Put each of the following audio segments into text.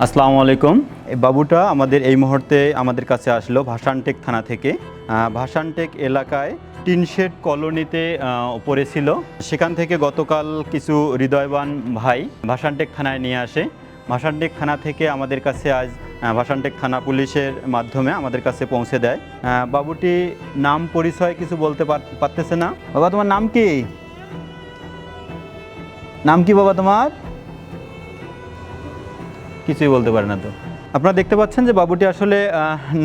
আসসালামু আলাইকুম। বাবুটা আমাদের এই মুহূর্তে আমাদের কাছে আসলো ভাসানটেক থানা থেকে। আহ, ভাসানটেক এলাকায় টিনশেড কলোনিতে আহ, পড়েছিল সেখান থেকে গতকাল কিছু হৃদয়বান ভাই ভাসানটেক থানায় নিয়ে আসে। ভাসানটেক থানা থেকে আমাদের কাছে আজ আহ, ভাসানটেক থানা পুলিশের মাধ্যমে আমাদের কাছে পৌঁছে দেয়। বাবুটি নাম পরিচয় কিছু বলতে পার- পারতেছে না। বাবা তোমার নাম কি? নাম কি বাবা তোমার? কিছুই বলতে পারে না তো। আপনারা দেখতে পাচ্ছেন যে বাবুটি আসলে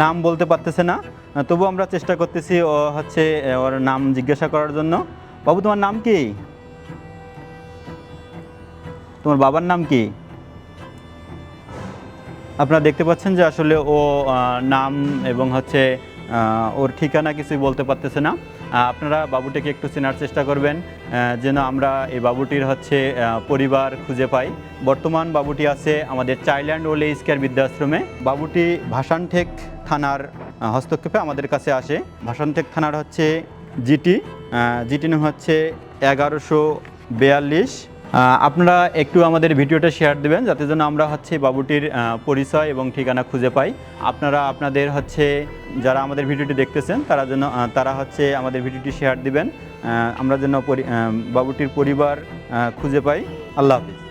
নাম বলতে পারতেছে না। তবু আমরা চেষ্টা করতেছি, ও হচ্ছে ওর নাম জিজ্ঞাসা করার জন্য। বাবু, তোমার নাম কি? তোমার বাবার নাম কি? আপনারা দেখতে পাচ্ছেন যে আসলে ও নাম এবং হচ্ছে ওর ঠিকানা কিছুই বলতে পারতেছে না। আপনারা বাবুটিকে একটু চেনার চেষ্টা করবেন যেন আমরা এই বাবুটির হচ্ছে পরিবার খুঁজে পাই। বর্তমান বাবুটি আছে আমাদের চাইল্ড ওলে স্কেয়ার বৃদ্ধাশ্রমে। বাবুটি ভাসানঠেক থানার হস্তক্ষেপে আমাদের কাছে আসে। ভাসানঠেক থানার হচ্ছে জিটি জিটি হচ্ছে এগারোশো বিয়াল্লিশ। আপনারা একটু আমাদের ভিডিওটা শেয়ার দেবেন, যাতে যেন আমরা হচ্ছে বাবুটির পরিচয় এবং ঠিকানা খুঁজে পাই। আপনারা আপনাদের হচ্ছে যারা আমাদের ভিডিওটি দেখতেছেন, তারা যেন তারা হচ্ছে আমাদের ভিডিওটি শেয়ার দিবেন। আমরা যেন বাবুটির পরিবার খুঁজে পাই। আল্লাহ হাফিজ।